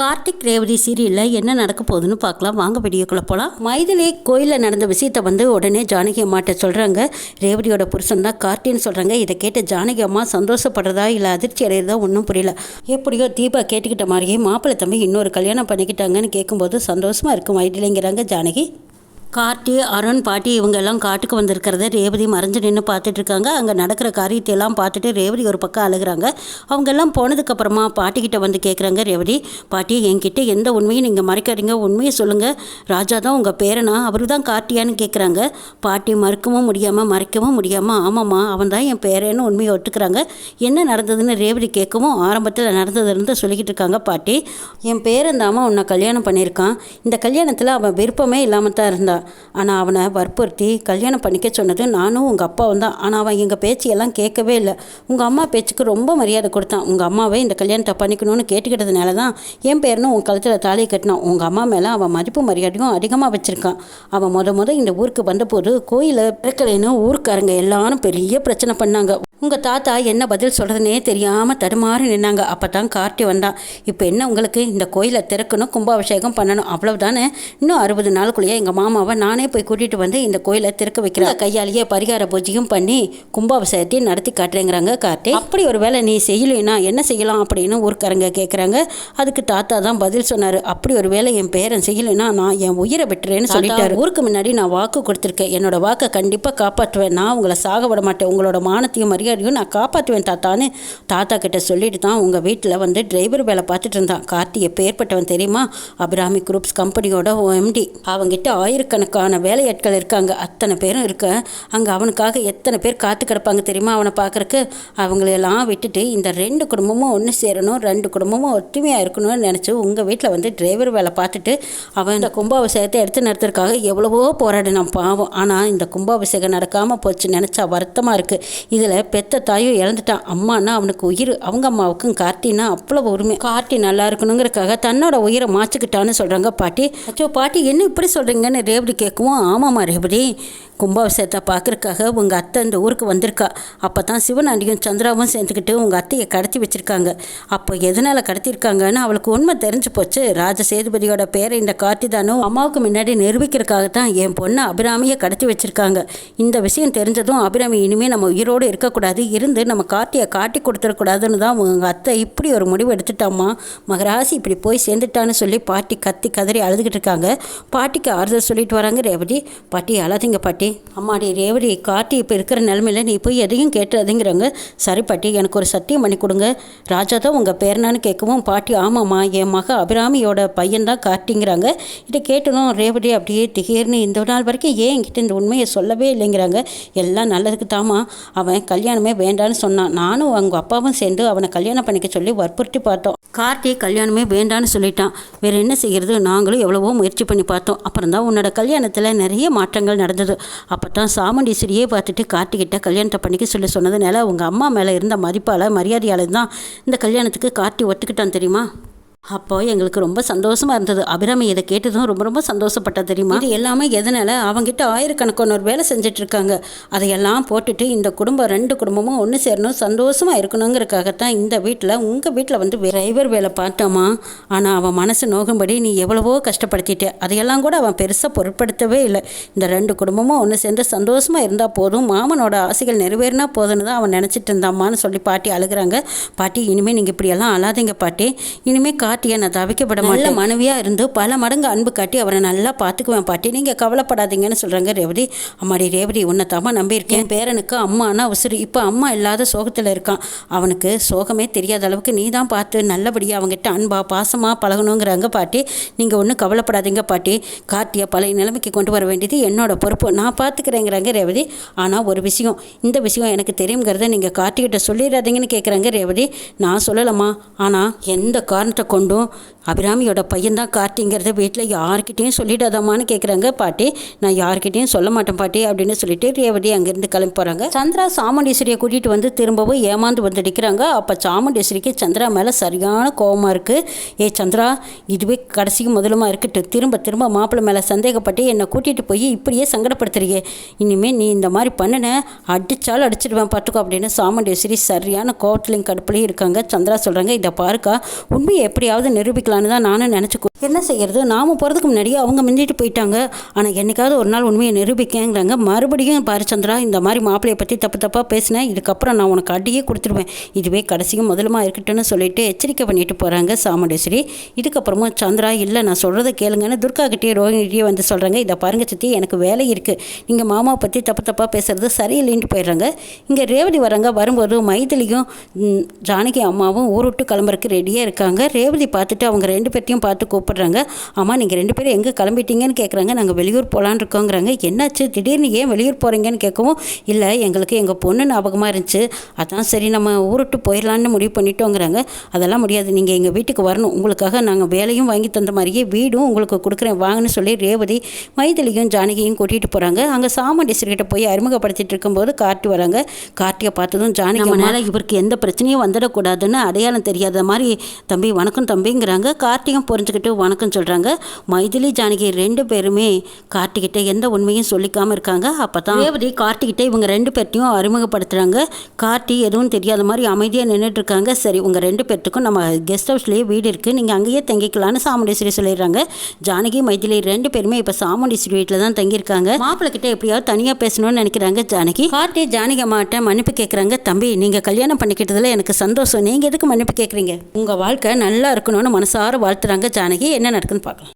கார்த்திக் ரேவதி சீரியலில் என்ன நடக்க போகுதுன்னு பார்க்கலாம். வாங்க வீடியோக்குள்ளே போகலாம் மைதிலி கோயிலில் நடந்த விஷயத்தை வந்து உடனே ஜானகி அம்மாட்ட சொல்கிறாங்க ரேவதியோட புருஷன் தான் கார்த்தின்னு சொல்கிறாங்க இதை கேட்ட ஜானகி அம்மா சந்தோஷப்படுறதா இல்லை அதிர்ச்சி அடையிறதா ஒன்றும் புரியல. எப்படியோ தீபா கேட்டுக்கிட்ட மாதிரியே மாப்பிள்ளை தம்பி இன்னொரு கல்யாணம் பண்ணிக்கிட்டாங்கன்னு கேட்கும்போது சந்தோஷமாக இருக்கும் மைதிலிங்கிறாங்க ஜானகி. கார்த்தி அருண் பாட்டி இவங்க எல்லாம் காட்டுக்கு வந்திருக்கிறத ரேவதி மறைஞ்சு நின்று பார்த்துட்டு இருக்காங்க அங்கே நடக்கிற காரியத்தை எல்லாம் பார்த்துட்டு ரேவதி ஒரு பக்கம் அழுகுறாங்க. அவங்க எல்லாம் போனதுக்கப்புறமா பாட்டிக்கிட்ட வந்து கேட்குறாங்க ரேவதி பாட்டி என்கிட்ட எந்த உண்மையும் நீங்கள் மறைக்காதீங்க. உண்மையை சொல்லுங்கள் ராஜா தான் உங்கள் பேரனா. அவர் தான் கார்த்தியான்னு கேட்குறாங்க பாட்டி மறுக்கவும் முடியாமல் மறைக்கவும் முடியாமல் ஆமாம்மா அவன் தான் என் பேரன்னு உண்மையை ஒட்டுக்கிறாங்க என்ன நடந்ததுன்னு ரேவதி கேட்கவும் ஆரம்பத்தில் நடந்ததுலேருந்து சொல்லிக்கிட்டு இருக்காங்க பாட்டி. என் பேரன் தாமா உன்னை கல்யாணம் பண்ணியிருக்கான். இந்த கல்யாணத்தில் அவன் விருப்பமே இல்லாமல் தான் இருந்தான். ஆனால் அவனை வற்புறுத்தி கல்யாணம் பண்ணிக்க சொன்னது நானும் உங்கள் அப்பாவும் தான். ஆனால் அவன் எங்கள் பேச்சையெல்லாம் கேட்கவே இல்லை. உங்கள் அம்மா பேச்சுக்கு ரொம்ப மரியாதை கொடுத்தான். உங்கள் அம்மாவே இந்த கல்யாணத்தை பண்ணிக்கணும்னு கேட்டுக்கிட்டதுனால தான் என் பேரனும் உன் கழுத்தில் தாலியை கட்டினான். உங்கள் அம்மா மேலே அவன் மதிப்பு மரியாதையும் அதிகமாக வச்சுருக்கான். அவன் முத முத இந்த ஊருக்கு வந்தபோது கோயிலை பிறக்கலைன்னு ஊருக்காரங்க எல்லாரும் பெரிய பிரச்சனை பண்ணாங்க. உங்கள் தாத்தா என்ன பதில் சொல்கிறதுனே தெரியாமல் தடுமாறி நின்னாங்க. அப்போ தான் கார்த்தி வந்தான். இப்போ என்ன உங்களுக்கு இந்த கோயிலை திறக்கணும் கும்பாபிஷேகம் பண்ணணும் அவ்வளவுதானே? இன்னும் அறுபது நாளுக்குள்ளேயே எங்கள் மாமாவை நானே போய் கூட்டிகிட்டு வந்து இந்த கோயிலை திறக்க வைக்கிறேன். கையாலேயே பரிகார பூஜையும் பண்ணி கும்பாபிஷேகத்தையும் நடத்தி காட்டுறேங்கிறாங்க கார்த்தி. அப்படி ஒரு வேளை நீ செய்யலைன்னா என்ன செய்யலாம் அப்படின்னு ஊருக்காரங்க கேட்குறாங்க அதுக்கு தாத்தா தான் பதில் சொன்னார். அப்படி ஒரு வேளை என் பேரன் செய்யலைன்னா நான் என் உயிரை விட்டுறேன்னு சொல்லிட்டாரு. ஊருக்கு முன்னாடி நான் வாக்கு கொடுத்துருக்கேன். என்னோட வாக்கை கண்டிப்பாக காப்பாற்றுவேன். நான் உங்களை சாக விட மாட்டேன். உங்களோட மானத்தையும் மரியாதையும் நான் காப்பாற்றுவேன் தாத்தான்னு தாத்தா கிட்ட சொல்லிட்டு தான் உங்கள் வீட்டில் வந்து டிரைவர் வேலை பார்த்துட்டு இருந்தான். கார்த்தி எப்பேற்பட்டவன் தெரியுமா? அபிராமி குரூப்ஸ் கம்பெனியோட எம்டி அவங்கிட்ட ஆயிரக்கணக்கான வேலையாட்கள் இருக்காங்க. அத்தனை பேரும் இருக்க அங்கே அவனுக்காக எத்தனை பேர் காத்து கிடப்பாங்க தெரியுமா அவனை பார்க்குறக்கு? அவங்களையெல்லாம் விட்டுட்டு இந்த ரெண்டு குடும்பமும் ஒன்று சேரணும் ரெண்டு குடும்பமும் ஒற்றுமையாக இருக்கணும்னு நினச்சி உங்கள் வீட்டில் வந்து டிரைவர் வேலை பார்த்துட்டு அவன் இந்த கும்பாபிஷேகத்தை எடுத்து நடத்துறதுக்காக எவ்வளவோ போராடினான் பாவம். ஆனால் இந்த கும்பாபிஷேகம் நடக்காமல் போச்சு நினச்சா வருத்தமாக இருக்குது இதில் பெத்த தாயும் இழந்துட்டான் அம்மானா அவனுக்கு உயிர் அவங்க அம்மாவுக்கும் கார்த்தினா அவ்வளோ உரிமை. கார்த்தி நல்லா இருக்கணுங்கிறக்காக தன்னோட உயிரை மாச்சுக்கிட்டான்னு சொல்கிறாங்க பாட்டி. அச்சோ பாட்டி என்ன இப்படி சொல்கிறீங்கன்னு ரேவதி கேட்கவும். ஆமாம்மா ரேவதி கும்பாபிஷேகத்தை பார்க்குறக்காக உங்கள் அத்தை இந்த ஊருக்கு வந்திருக்கா. அப்போ தான் சிவனாண்டியும் சந்திராவும் சேர்ந்துக்கிட்டு உங்கள் அத்தையை கடத்தி வச்சுருக்காங்க. அப்போ எதனால் கடத்திருக்காங்கன்னு அவளுக்கு உண்மை தெரிஞ்சு போச்சு. ராஜ சேதுபதியோட பேரை இந்த கார்த்திதானும் அம்மாவுக்கு முன்னாடி நிரூபிக்கிறதுக்காக தான் என் பொண்ணை அபிராமியை கடத்தி வச்சுருக்காங்க. இந்த விஷயம் தெரிஞ்சதும் அபிராமி இனிமேல் நம்ம உயிரோடு இருக்கக்கூடாது. இருந்து நம்ம கார்த்தியை காட்டி கொடுத்துடக்கூடாதுன்னு தான் உங்கள் அத்தை இப்படி ஒரு முடிவு எடுத்துட்டாம்மா. மகராசி இப்படி போய் சேர்ந்துட்டான்னு சொல்லி பாட்டி கத்தி கதறி அழுதுகிட்டு இருக்காங்க. பாட்டிக்கு ஆறுதல் சொல்லிட்டு வராங்க ரேவதி. பாட்டி அழாதீங்க பாட்டி. அம்மாடி ரேவதி காட்டி இப்போ இருக்கிற நிலமையில நீ போய் எதையும் கேட்டுறதுங்கிறாங்க. சரி பாட்டி எனக்கு ஒரு சத்தியம் பண்ணி கொடுங்க. ராஜா தான் உங்கள் பேரனான்னு கேட்கவும் பாட்டி ஆமாம்மா என் மக அபிராமியோட பையன் தான் கார்த்திங்கிறாங்க. இதை கேட்டதும் ரேவதி அப்படியே திகீர்னு இந்த நாள் வரைக்கும் ஏன் என்கிட்ட இந்த உண்மையை சொல்லவே இல்லைங்கிறாங்க. எல்லாம் நல்லதுக்கு தாமா அவன் கல்யாணமே வேண்டான்னு சொன்னான். நானும் அவங்க அப்பாவும் சேர்ந்து அவனை கல்யாணம் பண்ணிக்க சொல்லி வற்புறுத்தி பார்த்தோம். கார்த்தி கல்யாணமே வேண்டான்னு சொல்லிட்டான். வேறு என்ன செய்கிறது நாங்களும் எவ்வளவோ முயற்சி பண்ணி பார்த்தோம். அப்புறம் தான் உன்னோட கல்யாணத்தில் நிறைய மாற்றங்கள் நடந்தது. அப்போ தான் சாமுண்டீஸ்வரியே பார்த்துட்டு கார்த்திகிட்ட கல்யாணத்தை பண்ணிக்க சொல்லி சொன்னதுனால உங்கள் அம்மா மேலே இருந்த மதிப்பால் மரியாதையால் தான் இந்த கல்யாணத்துக்கு கார்த்தி ஒத்துக்கிட்டான் தெரியுமா? அப்போ எங்களுக்கு ரொம்ப சந்தோஷமா இருந்தது. அபிராமி இதை கேட்டதும் ரொம்ப ரொம்ப சந்தோஷப்பட்டா தெரியுமா? இது எல்லாமே எதனால? அவங்ககிட்ட ஆயிரக்கணக்கான வேலை செஞ்சுட்டு இருக்காங்க அதையெல்லாம் போட்டுட்டு இந்த குடும்பம் ரெண்டு குடும்பமும் ஒன்று சேரணும் சந்தோஷமா இருக்கணுங்கிறதுக்காகத்தான் இந்த வீட்டில் உங்கள் வீட்டில் வந்து டிரைவர் வேலை பார்த்தோமா? ஆனால் அவன் மனசு நோகும்படி நீ எவ்வளவோ கஷ்டப்படுத்திட்டே. அதையெல்லாம் கூட அவன் பெருசாக பொருட்படுத்தவே இல்லை. இந்த ரெண்டு குடும்பமும் ஒன்று சேர்ந்து சந்தோஷமா இருந்தால் போதும். மாமனோட ஆசைகள் நிறைவேறினா போதும்னு தான் அவன் நினச்சிட்டு இருந்தாம்மான்னு சொல்லி பாட்டி அழுகுறாங்க. பாட்டி இனிமேல் நீங்கள் இப்படியெல்லாம் அழாதீங்க பாட்டி. இனிமேல் காட்டியை நான் தவிக்கப்பட மாட்டேன். மனைவியாக இருந்து பல மடங்கு அன்பு காட்டி அவரை நல்லா பார்த்துக்குவேன் பாட்டி. நீங்கள் கவலைப்படாதீங்கன்னு சொல்கிறாங்க ரேவதி. அம்மாடி ரேவதி உன்னை தம்மா நம்பியிருக்கேன். பேரனுக்கு அம்மானா உசுறு. இப்போ அம்மா இல்லாத சோகத்தில் இருக்கான். அவனுக்கு சோகமே தெரியாத அளவுக்கு நீ தான் பார்த்து நல்லபடியாக அவங்ககிட்ட அன்பா பாசமாக பழகணுங்கிறாங்க பாட்டி. நீங்கள் ஒன்றும் கவலைப்படாதீங்க பாட்டி. கார்த்தியை பழைய நிலைமைக்கு கொண்டு வர வேண்டியது என்னோட பொறுப்பு. நான் பார்த்துக்கிறேங்கிறாங்க ரேவதி. ஆனால் ஒரு விஷயம் இந்த விஷயம் எனக்கு தெரியுங்கிறத நீங்கள் கார்த்திகிட்ட சொல்லிடாதீங்கன்னு கேட்குறாங்க ரேவதி. நான் சொல்லலாமா ஆனால் எந்த காரணத்தை கொண்டும் அபிராமியோட பையன்தான் கார்த்திங்கிறத வீட்டில் யார்கிட்டயும் சொல்லிடாதாமான்னு கேட்குறாங்க பாட்டி நான் யார்கிட்டயும் சொல்ல மாட்டேன் பாட்டி அப்படின்னு சொல்லிட்டு ரேவதி அங்கேருந்து கிளம்பி போகிறாங்க சந்திரா சாமுண்டீஸ்வரியை கூட்டிகிட்டு வந்து திரும்பவும் ஏமாந்து வந்து அடிக்கிறாங்க அப்போ சாமுண்டீஸ்வரிக்கு சந்திரா மேலே சரியான கோபமாக இருக்குது ஏ சந்திரா இதுவே கடைசிக்கு முதலுமா இருக்கட்டும். திரும்ப திரும்ப மாப்பிள்ளை மேலே சந்தேகப்பட்டு என்னை கூட்டிகிட்டு போய் இப்படியே சங்கடப்படுத்துறியே. இனிமேல் நீ இந்த மாதிரி பண்ணுன அடித்தாலும் அடிச்சிடுவேன் பார்த்துக்கோ அப்படின்னு சாமுண்டேஸ்வரி சரியான கோவத்துலையும் கடுப்புலையும் இருக்காங்க. சந்திரா சொல்கிறாங்க இதை பாருக்கா உண்மையை எப்படி எப்படியாவது நிரூபிக்கலான்னு தான் நானும் நினச்சிக்கோ என்ன செய்யறது? நாம போகிறதுக்கு முன்னாடியே அவங்க மிஞ்சிட்டு போயிட்டாங்க. ஆனால் என்னைக்காவது ஒரு நாள் உண்மையை நிரூபிக்கங்கிறாங்க. மறுபடியும் பாரு சந்திரா இந்த மாதிரி மாப்பிள்ளையை பற்றி தப்பு தப்பாக பேசினேன். இதுக்கப்புறம் நான் உனக்கு அடியே கொடுத்துருவேன். இதுவே கடைசியும் முதலுமா இருக்கட்டும்னு சொல்லிட்டு எச்சரிக்கை பண்ணிட்டு போகிறாங்க சாமுண்டேஸ்வரி. இதுக்கப்புறமும் சந்திரா இல்லை நான் சொல்கிறத கேளுங்கன்னு துர்கா கிட்டே ரோஹிணிகிட்டே வந்து சொல்கிறாங்க இதை பாருங்க சித்தி எனக்கு வேலை இருக்குது நீங்கள் மாமாவை பற்றி தப்பு தப்பாக பேசுறது சரியில்லைன்ட்டு போயிடுறாங்க. இங்கே ரேவதி வராங்க. வரும்போது மைதிலியும் ஜானகி அம்மாவும் ஊருட்டு விட்டு ரெடியாக இருக்காங்க. ரேவதி பார்த்துட்டு அவங்க ரெண்டு பேர்த்தையும் பார்த்து கூப்பிடுறாங்க. அம்மா நீங்கள் ரெண்டு பேரும் எங்கே கிளம்பிட்டீங்கன்னு கேட்குறாங்க நாங்கள் வெளியூர் போகலான்னு இருக்கோங்கிறாங்க. என்னாச்சு? திடீர்னு ஏன் வெளியூர் போகிறீங்கன்னு கேட்கவும் இல்லை எங்களுக்கு எங்கள் பொண்ணு ஞாபகமாக இருந்துச்சு. அதான் சரி நம்ம ஊர் விட்டு போயிடலான்னு முடிவு பண்ணிட்டோங்கிறாங்க. அதெல்லாம் முடியாது. நீங்கள் எங்கள் வீட்டுக்கு வரணும். உங்களுக்காக நாங்கள் வேலையும் வாங்கி தந்த மாதிரியே வீடும் உங்களுக்கு கொடுக்குறேன். வாங்கன்னு சொல்லி ரேவதி மைதிலியும் ஜானகியும் கூட்டிகிட்டு போகிறாங்க அங்கே சாமுண்டீஸ்வரிகிட்ட போய் அறிமுகப்படுத்திட்டு இருக்கும்போது கார்த்தி வராங்க. கார்த்தியை பார்த்ததும் ஜானகி இவருக்கு எந்த பிரச்சனையும் வந்துடக்கூடாதுன்னு அடையாளம் தெரியாத மாதிரி தம்பி வணக்கம் தம்பிங்கிறாங்க. கார்த்திகம் புரிஞ்சுக்கிட்டு வணக்கம் சொல்கிறாங்க மைதிலி ஜானகி ரெண்டு பேருமே கார்த்திகிட்ட எந்த உண்மையும் சொல்லிக்காமல் இருக்காங்க. அப்போ தான் ரேவதி கார்த்திகிட்ட இவங்க ரெண்டு பேர்த்தையும் அறிமுகப்படுத்துகிறாங்க கார்த்தி எதுவும் தெரியாத மாதிரி அமைதியாக நின்றுட்டு இருக்காங்க சரி உங்கள் ரெண்டு பேர்த்துக்கும் நம்ம கெஸ்ட் ஹவுஸ்லேயே வீடு இருக்குது நீங்கள் அங்கேயே தங்கிக்கலான்னு சாமுண்டேஸ்வரி சொல்லிடுறாங்க. ஜானகி மைதிலி ரெண்டு பேருமே இப்போ சாமுண்டேஸ்வரி வீட்டில் தான் தங்கியிருக்காங்க. மாப்பிள்ளைகிட்ட எப்படியாவது தனியாக பேசணும்னு நினைக்கிறாங்க ஜானகி. கார்த்தி ஜானகி அம்மாட்ட மன்னிப்பு கேட்குறாங்க தம்பி நீங்கள் கல்யாணம் பண்ணிக்கிட்டதில் எனக்கு சந்தோஷம். நீங்கள் எதுக்கு மன்னிப்பு கேட்குறீங்க உங்கள் வாழ்க்கை நல்லா இருக்கணும்னு மனசார வாழ்த்துறாங்க ஜானகி. என்ன நடக்குன்னு பார்க்கலாம்.